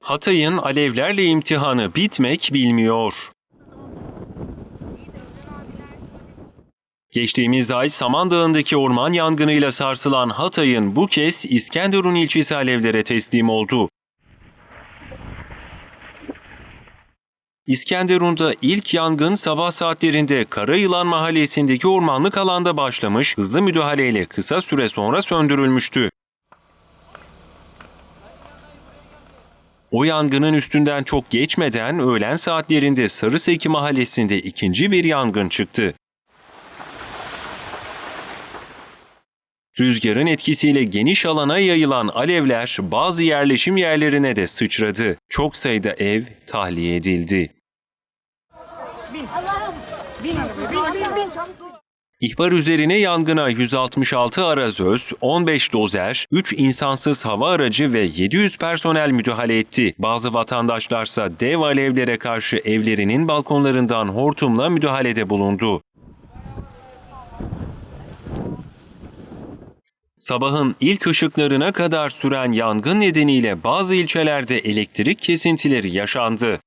Hatay'ın alevlerle imtihanı bitmek bilmiyor. Geçtiğimiz ay Samandağ'ındaki orman yangınıyla sarsılan Hatay'ın bu kez İskenderun ilçesi alevlere teslim oldu. İskenderun'da ilk yangın sabah saatlerinde Karayılan mahallesindeki ormanlık alanda başlamış, hızlı müdahaleyle kısa süre sonra söndürülmüştü. O yangının üstünden çok geçmeden öğlen saatlerinde Sarıseki mahallesinde ikinci bir yangın çıktı. Rüzgarın etkisiyle geniş alana yayılan alevler bazı yerleşim yerlerine de sıçradı. Çok sayıda ev tahliye edildi. İhbar üzerine yangına 166 arazöz, 15 dozer, 3 insansız hava aracı ve 700 personel müdahale etti. Bazı vatandaşlarsa dev alevlere karşı evlerinin balkonlarından hortumla müdahalede bulundu. Sabahın ilk ışıklarına kadar süren yangın nedeniyle bazı ilçelerde elektrik kesintileri yaşandı.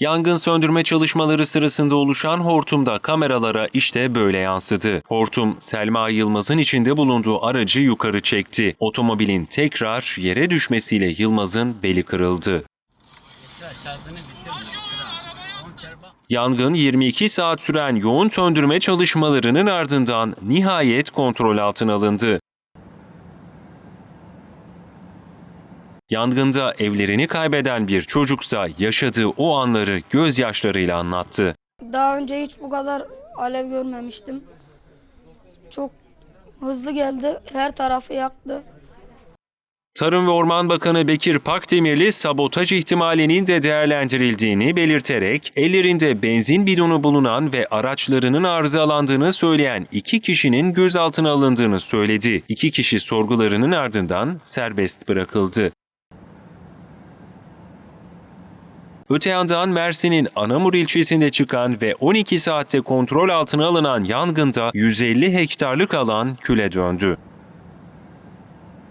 Yangın söndürme çalışmaları sırasında oluşan hortumda kameralara işte böyle yansıdı. Hortum Selma Yılmaz'ın içinde bulunduğu aracı yukarı çekti. Otomobilin tekrar yere düşmesiyle Yılmaz'ın beli kırıldı. Yangın 22 saat süren yoğun söndürme çalışmalarının ardından nihayet kontrol altına alındı. Yangında evlerini kaybeden bir çocuksa yaşadığı o anları gözyaşlarıyla anlattı. Daha önce hiç bu kadar alev görmemiştim. Çok hızlı geldi. Her tarafı yaktı. Tarım ve Orman Bakanı Bekir Pakdemirli sabotaj ihtimalinin de değerlendirildiğini belirterek ellerinde benzin bidonu bulunan ve araçlarının arızalandığını söyleyen iki kişinin gözaltına alındığını söyledi. İki kişi sorgularının ardından serbest bırakıldı. Öte yandan Mersin'in Anamur ilçesinde çıkan ve 12 saatte kontrol altına alınan yangında 150 hektarlık alan küle döndü.